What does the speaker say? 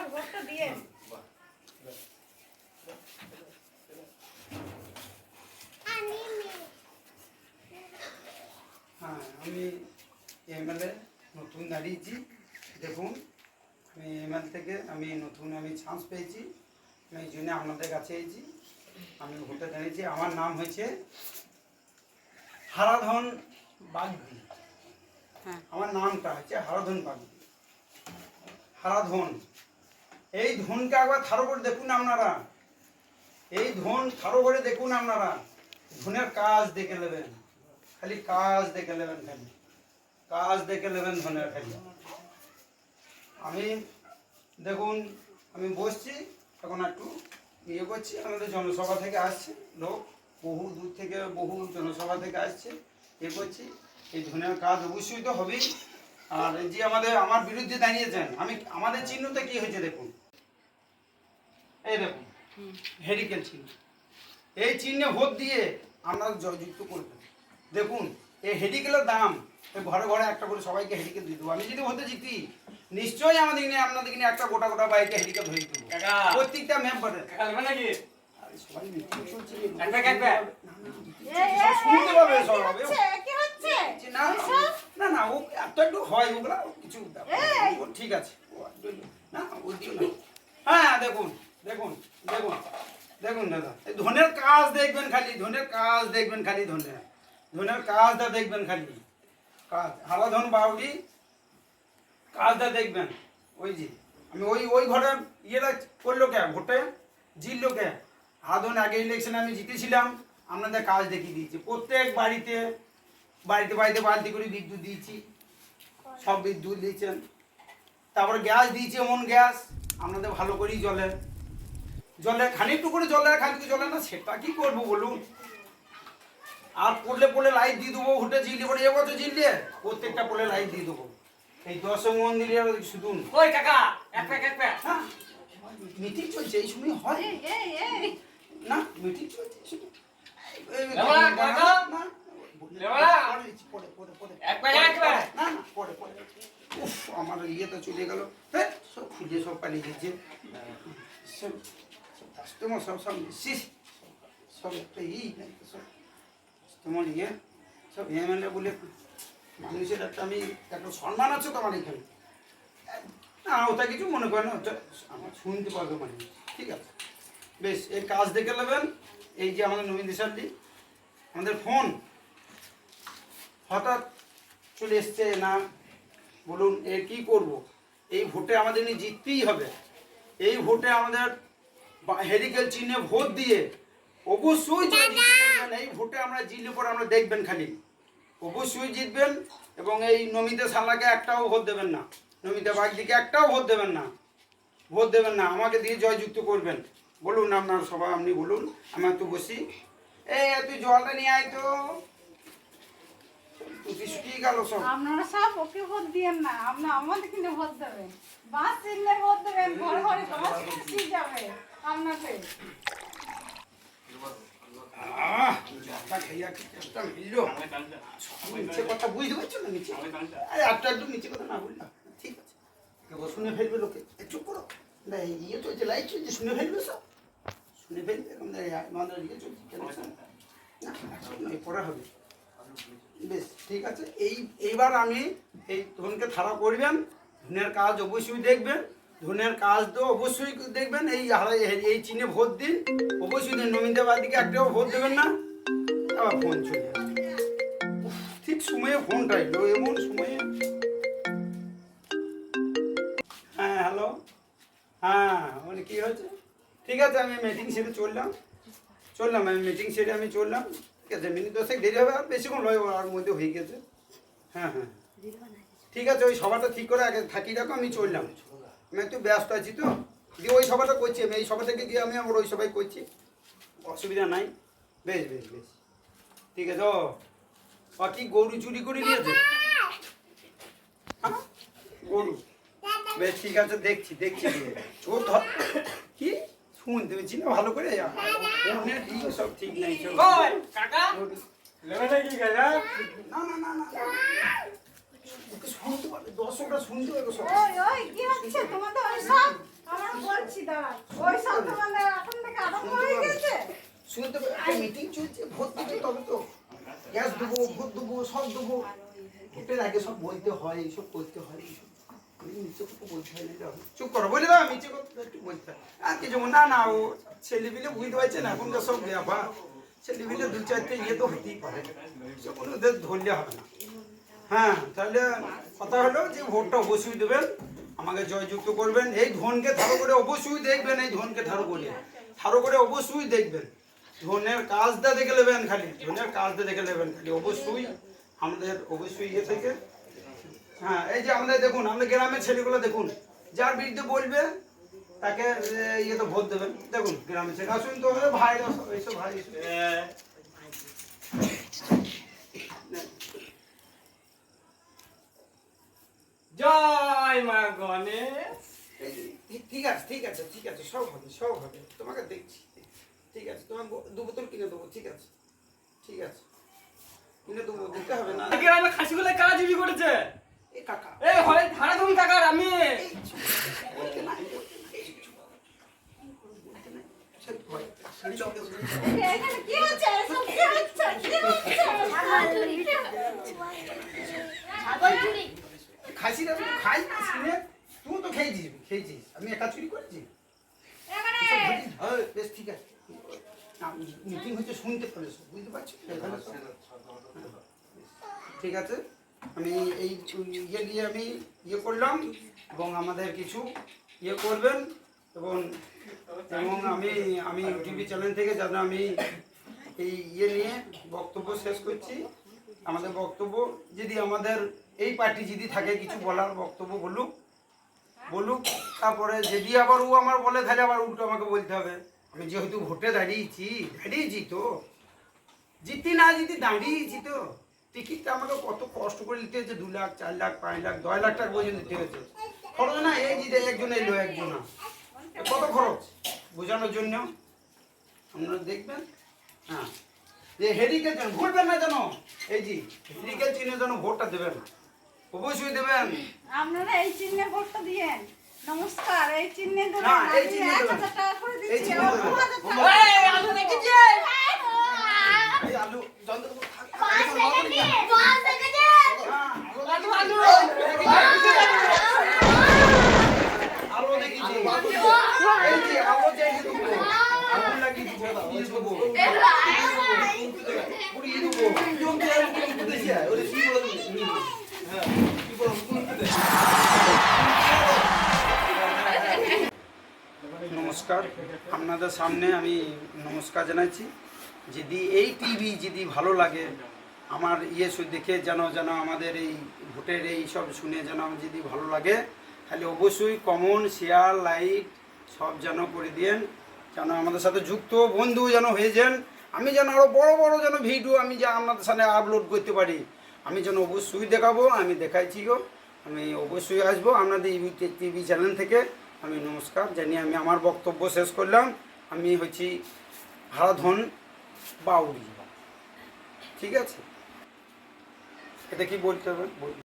এবার ভোটটা দিয়ে। হ্যাঁ আমি এমএলএ নতুন দাঁড়িয়েছি দেখুন। আমি এমএল থেকে আমি নতুন আমি চান্স পেয়েছি আমি এই জন্য আপনাদের কাছে এসেছি। আমি ভোটে দাঁড়িয়েছি আমার নাম হয়েছে হারাধন বাগদি। হ্যাঁ। আমার নামটা হচ্ছে হারাধন বাগদি। হারাধন। এই ধনকে একবার থারো করে দেখুন আপনারা। এই ধন থারো করে দেখুন আপনারা। ধনের কাজ দেখে নেবেন। খালি কাজ দেখে নেবেন খালি। কাজ দেখে নেবেন ধনের খালি। আমি দেখুন, আমি বসছি, এখন একটু ইয়ে করছি, আমাদের জনসভা থেকে আসছে লোক। বহু দূর থেকে, বহু জনসভা থেকে আসছে ইয়ে করছি। এই ধনের কাজ অবশ্যই তো হবেই। আর যে আমাদের, আমার বিরুদ্ধে দাঁড়িয়েছেন, আমি, আমাদের চিহ্নতে কি হয়েছে দেখুন? এই দেখুন হেরিকেল চিহ্ন। এই চিহ্নে ভোট দিয়ে আপনারা জয়যুক্ত করবেন দেখুন এই হেডিকেলের দাম ঘরে ঘরে একটা করে সবাইকে হেডিকেল দিয়ে দেবো। আমি যদি ভোটে জিতি নিশ্চয়ই আমাদের কিনে আপনাদের কিনে একটা গোটা গোটা বাইকে হেডিকেল ধরে দেবো। প্রত্যেকটা মেম্বারের না না না ও এত একটু হয় ওগুলা কিছু ঠিক আছে। হ্যাঁ দেখুন দেখুন দেখুন দেখুন দাদা। এই ধনের কাজ দেখবেন খালি, ধনের কাজ দেখবেন খালি ধনের ধনের কাজটা দেখবেন খালি। কাজ হারাধন বাউরি কাজটা দেখবেন। ওই যে, আমি ওই ওই ঘরে ইয়েটা করল কে? ভোটে জিতলো কে? হারাধন আগে ইলেকশনে আমি জিতেছিলাম, আপনাদের কাজ দেখিয়ে দিয়েছি। প্রত্যেক বাড়িতে বাড়িতে বাড়িতে বালতি করে বিদ্যুৎ দিয়েছি, সব বিদ্যুৎ দিয়েছেন। তারপরে গ্যাস দিয়েছি এমন গ্যাস, আপনাদের ভালো করেই জলে জলে খানিকটু করে জলে খানিকটু জলে না সেটা কি করব বলুন? আর পড়লে পড়লে লাইট দিয়ে দেবো ভোটে জিললে পরে এবছর জিললে প্রত্যেকটা পড়লে লাইট দিয়ে দেবো। এই দশম মন্দিরের শুধু কই কাকা এক প্যাক এক প্যাক। হ্যাঁ মিটিং চলছে এই সময় হয়? এই, এই, এই। না মিটিং চলছে আমার ইয়ে তো চলে গেল। হ্যাঁ সব খুলে সব পালিয়ে গেছে সব তোমার সব সব শিস সব একটা ই সব। তোমার ইয়ে সব এমএলএ বলে মানুষের একটা আমি একটা সম্মান আছে তো আমার এখানে। না, ওটা কিছু মনে করেন না, ওটা আমার শুনতে পারবে মানে। ঠিক আছে। বেশ, এই কাজ দেখে নেবেন, এই যে আমাদের নবীন দিশাল্লি আমাদের ফোন। হঠাৎ চলে এসছে, না, বলুন, এ কি করব? এই ভোটে আমাদের জিততেই হবে। এই ভোটে আমাদের হেরিকেল চিহ্নে ভোট দিয়ে অবশ্যই জয়যুক্ত এই ভোটে আমরা জিতলে পরে আমরা দেখবেন খালি। অবশ্যই জিতবেন এবং এই নমিতা সালাকে একটাও ভোট দেবেন না। নমিতা বাগদিকে একটাও ভোট দেবেন না। ভোট দেবেন না আমাকে দিয়ে জয়যুক্ত করবেন। বলুন আপনার সবাই আপনি বলুন আমি একটু বসি। এই তুই জলটা নিয়ে আয় তো। তুই শুকিয়ে গেল সব? আপনারা সব ওকে ভোট দিয়েন না আপনারা আমাদের কিনে ভোট দেবেন বাস চিনলে ভোট দেবেন ঘরে ঘরে বাস কিনে যাবে আপনাকে আহ, জলটা খাইয়া একটা মিললো। নিচে কথা বুঝতে পারছ না নিচে? আরে একটা একটু নিচে কথা না বললাম ঠিক আছে। কেউ শুনে ফেলবে লোকে। চুপ করো। না ইয়ে চলছে লাইট চলছে শুনে ফেলবে সব? শুনে ফেলবে? আমাদের ইয়ে চলছে হবে। বেশ, ঠিক আছে? এই, এইবার আমি এই ধনকে থারা করবেন, ধনের কাজ অবশ্যই দেখবেন, ধনের কাজ তো অবশ্যই দেখবেন, এই এই চিনে ভোট দিন, অবশ্যই দিন নমিন্দাবাদীকে একটাও ভোট দেবেন না। আবার ফোন চলে ঠিক সময়ে ফোনটা এলো, এমন সময়ে। হ্যাঁ হ্যালো? হ্যাঁ মানে কি হয়েছে? ঠিক আছে, আমি মিটিং সেরে চললাম। চললাম, আমি মিটিং সেরে আমি চললাম। আছে, মিনিট দশেক দেরি হবে, আর বেশিক্ষণ নয় আর মধ্যে হয়ে গেছে। হ্যাঁ হ্যাঁ। ঠিক আছে, ওই সভাটা ঠিক করে আগে থাকি রাখো আমি চললাম। আমি একটু ব্যস্ত আছি তো। দিয়ে ওই সভাটা করছি আমি, এই সভা থেকে গিয়ে আমি আমার ওই সবাই করছি। অসুবিধা নাই। বেশ বেশ বেশ। ঠিক আছে, ও। ও, কি গরু চুরি করে নিয়েছে? হ্যাঁ? গরু। বেশ, ঠিক আছে, দেখছি দেখছি। চোর ধর কি? শুনতে পেয়েছি না ভালো করে? ঠিক সব ঠিক নাই সব কাকা? লেবে না না না না শুনতে পারবে দর্শকরা শুনতে পারবে সব। ওই ওই কি হচ্ছে? তোমাদের ওই সব? আমরা বলছি দাঁড়া ওই সব তোমাদের এখন থেকে আরম্ভ হয়ে গেছে? শুনতে একটা মিটিং চলছে ভোট তবে তো। গ্যাস দেবো ভোট দেবো সব দেবো। ভোটের আগে সব বলতে হয় এইসব করতে হয় এইসব। ইয়ে হ্যাঁ অবশ্যই দেবেন। আমাকে জয়যুক্ত করবেন। এই ধনকে ধারো করে অবশ্যই দেখবেন, এই ধনকে ধারো করে। ধারো করে অবশ্যই দেখবেন। ধনের কাজটা দেখে নেবেন খালি। ধনের কাজটা দেখে নেবেন খালি। অবশ্যই আমাদের অবশ্যই ইয়ে থেকে হ্যাঁ এই যে আমাদের দেখুন আমাদের গ্রামের ছেলেগুলো দেখুন যার বিরুদ্ধে বলবে তাকে এ, ইয়েতে ভোট দেবেন। দেখুন গ্রামের ছেলে আসুন তো ভাই এইসব ভাই জয় মা গণেশ। ঠিক- আছে ঠিক আছে ঠিক আছে সব হবে সব হবে তোমাকে দেখছি। ঠিক আছে তোমার দু বোতল কিনে দেবো ঠিক আছে ঠিক আছে। কিনে দেবো দিতে হবে না। খাসিগুলো কারা চুরি করেছে? এই কাকা এই হয় ধারা তুমি কাকার আমি বলতে নাই, কি হচ্ছে কি হচ্ছে কি হচ্ছে তুই খাই কিনে তুই তো খেয়েছিস খেয়েছিস আমি একা চুরি করেছি হ্যাঁ, বেশ ঠিক আছে মিটিং হচ্ছে শুনতে পাবে বুঝতে পারছি ঠিক আছে আমি এই ইয়ে নিয়ে আমি ইয়ে করলাম এবং আমাদের কিছু ইয়ে করবেন এবং এবং আমি আমি টিভি চ্যানেল থেকে যেন আমি এই ইয়ে নিয়ে বক্তব্য শেষ করছি। আমাদের বক্তব্য যদি আমাদের এই পার্টি যদি থাকে, কিছু বলার বক্তব্য বলুক বলুক, তারপরে যদি আবার ও আমার বলে, তাহলে আবার উল্টো আমাকে বলতে হবে। আমি যেহেতু ভোটে দাঁড়িয়েছি দাঁড়িয়েছি তো। জিতি না জিতি দাঁড়িয়েছি তো। টিকিটটা আমাকে কত কষ্ট করে নিতে হয়েছে দু লাখ চার লাখ পাঁচ লাখ দশ লাখ টাকা পর্যন্ত দিতে হয়েছে। খরচ না এই জিতে একজন এলো একজন কত খরচ? বোঝানোর জন্য। আপনারা দেখবেন? হ্যাঁ। যে হেরিকে যেন ভুলবেন না যেন? এই জি হেরিকে চিনে যেন ভোটটা দেবেন। অবশ্যই দেবেন। আপনারা এই চিহ্নে ভোটটা দিয়েন। নমস্কার এই চিহ্নে দেবেন এই চিহ্নে দেবেন। এই চিহ্নে দেবেন। হাজার টাকা। এই আলু দেখেছি এই আলু যন্ত্র থাকে পাঁচ সেকেন্ডে পাঁচ সেকেন্ডে আলু আলু আলো দেখেছি এই যে আলো চাইছে দেবো আগুন লাগিয়ে দিব দিয়ে দেবো পুড়িয়ে দেবো জমতে আর কোন কুদেছে ওরে কি বলে দিবি হ্যাঁ কি বলে কোন কুদে নমস্কার, আপনাদের সামনে আমি নমস্কার জানাচ্ছি যদি এই টিভি যদি ভালো লাগে, আমার ইয়ে দেখে যেন যেন আমাদের এই ভোটের এই সব শুনে যেন যদি ভালো লাগে, তাহলে অবশ্যই কমন শেয়ার লাইক সব যেন করে দিন যেন আমাদের সাথে যুক্ত বন্ধু যেন হয়ে যান। আমি যেন আরও বড় বড় যেন ভিডিও আমি যে আপনাদের সামনে আপলোড করতে পারি, আমি যেন অবশ্যই দেখাবো, আমি দেখাইছি গো। আমি অবশ্যই আসব আপনাদের টিভি চ্যানেল থেকে। আমি নমস্কার জানিয়ে আমি আমার বক্তব্য শেষ করলাম। আমি হচ্ছি হারাধন বাউরি ঠিক আছে? এটা কি বলতে হবে?